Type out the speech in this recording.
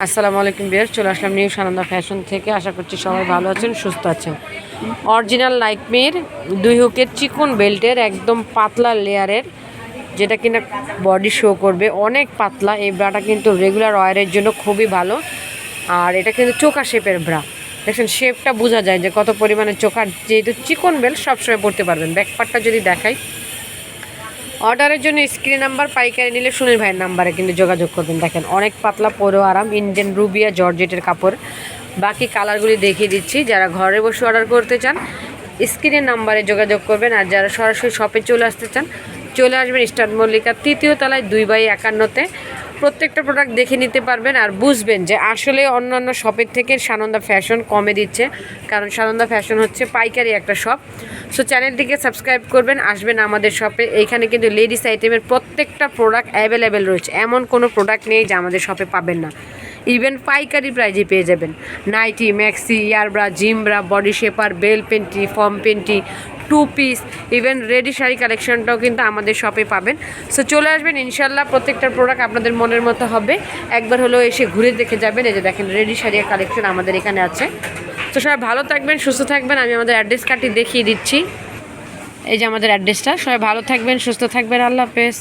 আসসালামু আলাইকুম বিয়ার চলে আসলাম নিউ সানন্দা ফ্যাশন থেকে। আশা করছি সবাই ভালো আছেন, সুস্থ আছেন। অরিজিনাল লাইকমির দুই হুকের চিকন বেল্টের একদম পাতলা লেয়ারের যেটা কিনা বডি শো করবে। অনেক পাতলা, এই ব্রাটা কিন্তু রেগুলার ওয়ারের জন্য খুবই ভালো। আর এটা কিন্তু চোকা শেপের ব্রা। দেখছেন শেপটা বোঝা যায় যে কত পরিমাণে চোখার যেহেতু চিকন বেল্ট সবসময় পড়তে পারবেন। ব্যাকপারটা যদি দেখাই অর্ডারের জন্য স্ক্রিন নাম্বার পাইকারি নিলে সুনীল ভাইয়ের নাম্বারে কিন্তু যোগাযোগ করবেন। দেখেন, অনেক পাতলা পরেও আরাম ইন্ডিয়ান রুবিয়া জর্জেটের কাপড়। বাকি কালারগুলি দেখিয়ে দিচ্ছি। যারা ঘরে বসে অর্ডার করতে চান স্ক্রিনের নাম্বারে যোগাযোগ করবেন। আর যারা সরাসরি শপে চলে আসতে চান, চলে আসবেন স্টার মল্লিকা তৃতীয় তলায় দুই বাই একান্নতে। প্রত্যেকটা প্রোডাক্ট দেখে নিতে পারবেন আর বুঝবেন যে আসলে অন্যান্য শপের থেকে সানন্দা ফ্যাশন কমে দিচ্ছে। কারণ সানন্দা ফ্যাশন হচ্ছে পাইকারি একটা শপ সো চ্যানেলটিকে সাবস্ক্রাইব করবেন আসবেন আমাদের শপে এইখানে কিন্তু লেডিস আইটেমের প্রত্যেকটা প্রোডাক্ট অ্যাভেলেবেল রয়েছে। এমন কোনো প্রোডাক্ট নেই যা আমাদের শপে পাবেন না। ইভেন পাইকারি প্রাইজে পেয়ে যাবেন। Nighty maxi air bra gym bra body shaper bell panty foam panty two piece even ready sari কালেকশনটাও কিন্তু আমাদের শপে পাবেন। সো চলে আসবেন ইনশাল্লাহ প্রত্যেকটা প্রোডাক্ট আপনাদের মনের মতো হবে। একবার হলেও এসে ঘুরে দেখে যাবেন। এই যে দেখেন রেডি শাড়ির কালেকশন আমাদের এখানে আছে। তো সবাই ভালো থাকবেন, সুস্থ থাকবেন। আমি আমাদের অ্যাড্রেস কার্ডটি দেখিয়ে দিচ্ছি। এই যে আমাদের অ্যাড্রেসটা। সবাই ভালো থাকবেন, সুস্থ থাকবেন। আল্লাহ হাফেজ।